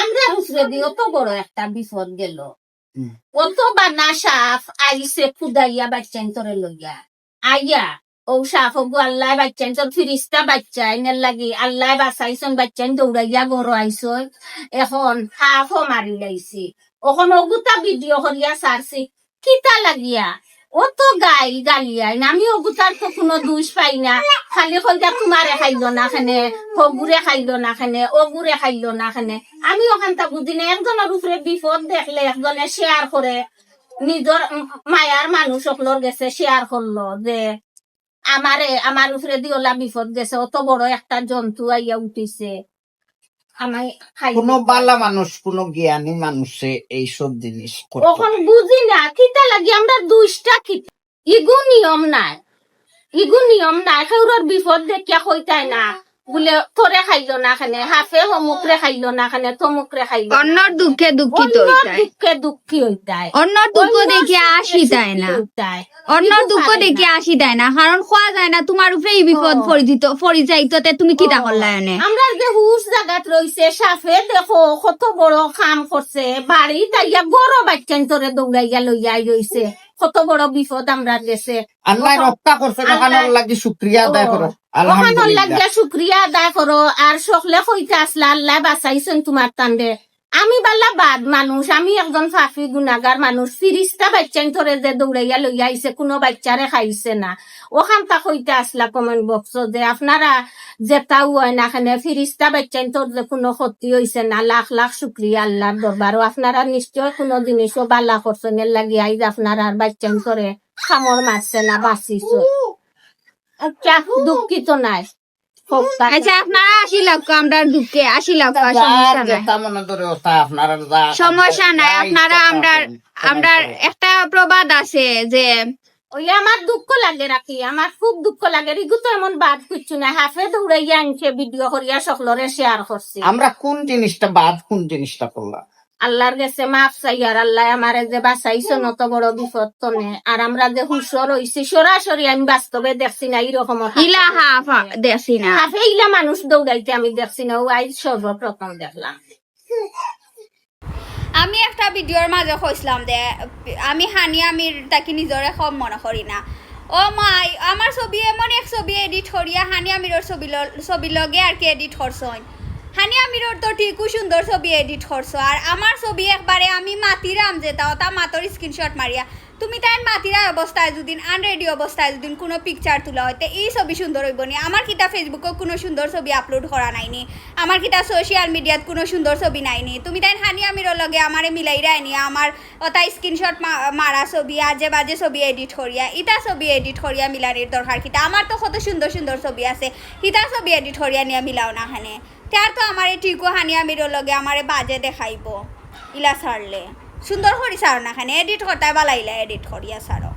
আমরা হুসরে দিয়ে অত বড় একটা বিপদ গেল। অত বানা সাফ আইসে খুদাইয়া বাচ্চাইন তোরে লইয়া। আইয়া ও সাফ গো আল্লাহ বাচ্চাইন তোর ফিরিস্তা বাচ্চা এনের লাগি আল্লাহ বাঁচাইছন বাচ্চাইন দৌড়াইয়া গরো আইসন এখন হাফও মারি লাইছি। এখন অগুতা ভিডিও করিয়া সারছি। কিতা লাগিয়া? অত গাইল গালিয়াই আমি অগুতার তো কোনো দোষ পাই না। খালি কইটা তোমারে খাইলো না খানে হগুরে খাইলো না খানে অগুরে খাইলো না খানে। আমি ওখানটা বুঝিনি একজনের উপরে বিপদ দেখলে একজনে শেয়ার করে নিজর মায়ার মানুষ সকলর গেছে শেয়ার করল যে আমারে আমার উপরে দিওলা বিপদ গেছে, অত বড় একটা জন্তু আইয়া উঠিছে। আমি কোন বালা মানুষ কোন জ্ঞানী মানুষে এইসব জিনিস তখন বুঝি না কিতা লাগি আমরা দুইটা কি ইগু নিয়ম নাই। ইগু নিয়ম নাই সেউরর বিপদ দেখিয়া হইতায় না। বলে তোরে খাইলো না খানে হাফে হমুকরে খাইলো না খানে খাইলো অন্যর দুঃখে দুঃখিত দুঃখে দুঃখী হইতাই অন্যর দুঃখ দেখে আসি তাই না। অন্যর দুঃখ দেখে আসি তাই না। কারণ খোয়া যায় না তোমার উপরে এই বিপদ। পরিচিত তুমি কিতা ও, করলা এনে? আমরা যে হুশ জাগাত রইছে সাফে দেখো কত বড় কাম করছে বাড়ি তাইয়া বড় বাচ্চান তোরে দৌড়াইয়া লইয়া রইছে কত বড় বিপদ আমরা গেছে আল্লাহ রক্ষা করছে আল্লাহ- লাগি শুক্রিয়া আদায় করো। ওখানোর লাগিয়া শুক্রিয়া আদায় করো। আর সকলে কইতে আসলে আল্লাহ বাঁচাইছেন তোমার তান্ডে আমি বালা বাদ মানুষ আমি একজন ফাফি গুনাগার মানুষ। ফিরিস্তা বাচ্চান ধরে যে দৌড়াইয়া লইয়া আইছে কোনো বাচ্চারে খাইছে না। ওখান তা কইতে আসলা কমেন্ট বক্স যে আপনারা যেটাও হয় না খানে ফিরিস্তা বাচ্চান তোর যে কোনো ক্ষতি হইছে না। লাখ লাখ শুক্রিয়া আল্লাহর দরবারও আপনারা নিশ্চয় কোনো জিনিসও বালা করছেন এর লাগি আইজ আপনারা বাচ্চান করে খামর মারছে না বাঁচিছে। আচ্ছা দুঃখিত নাই। আচ্ছা আপনারা আশি লক্ষ আমরা দুঃখে আশি লক্ষ সমস্যা নাই। আপনারা আমরা একটা প্রবাদ আছে যে ওই আমার দুঃখ লাগে রাখি আমার খুব দুঃখ লাগে। রিগু তো এমন বাদ কিছু না হাফে দৌড়াইয়া আনছে ভিডিও করিয়া সকলরে শেয়ার করছি। আমরা কোন জিনিসটা বাদ কোন জিনিসটা করলাম? আল্লাহর কাছে মাফ চাই আর আল্লাহ আমারে যে বাঁচাইছে নত বড় বিপদ তনে আর আমরা যে হুশর হইছি সরাসরি আমি বাস্তবে দেখছি না এইরকম ইলা হাফ দেখছি না। হাফে ইলা মানুষ দৌড়াইতে আমি দেখছি না ও আজ সর্বপ্রথম দেখলাম। আমি একটা ভিডিওর মাঝে কইছিলাম যে আমি হানি আমির তাকে নিজরে কম মনে করি না। ও মাই আমার ছবি এমন এক ছবি এডিট করিয়া হানি আমিরর ছবি ছবি লগে আর কি এডিট করছন হানি মিরর তো ঠিকও সুন্দর ছবি এডিট করছ আর আমার ছবি একবারে আমি মাতিরাম যে, তাও তা মাতর স্ক্রিনশট মারিয়া তুমি তাই মাতিরার অবস্থায় যদিন আনরেডি অবস্থায় যদিন, কোনো পিকচার তোলা হয়তো এই ছবি সুন্দর হইব নি। আমার কিতা ফেসবুকে কোনো সুন্দর ছবি আপলোড করা নাইনি আমার কিতা সোশ্যাল মিডিয়াত কোনো সুন্দর ছবি নাইনি তুমি তাই হানি আমিরর লগে আমারে মিলাই রায়নি আমার ওটা স্ক্রিনশট মারা ছবি, আজে বাজে ছবি এডিট করিয়া ইটা ছবি এডিট করিয়া মিলানির দরকার কিতা। আমার তো কত সুন্দর সুন্দর ছবি আছে। ইটা ছবি এডিট করিয়া নিয়ে মিলাও না খানে তার তো আমার টিকো হানি আমিরর লগে আমারে বাজে দেখাইব। ইলা ছাড়লে সুন্দর করি সারো না খানে এডিট করতে বালাইলা এডিট করিয়া ছাড়ো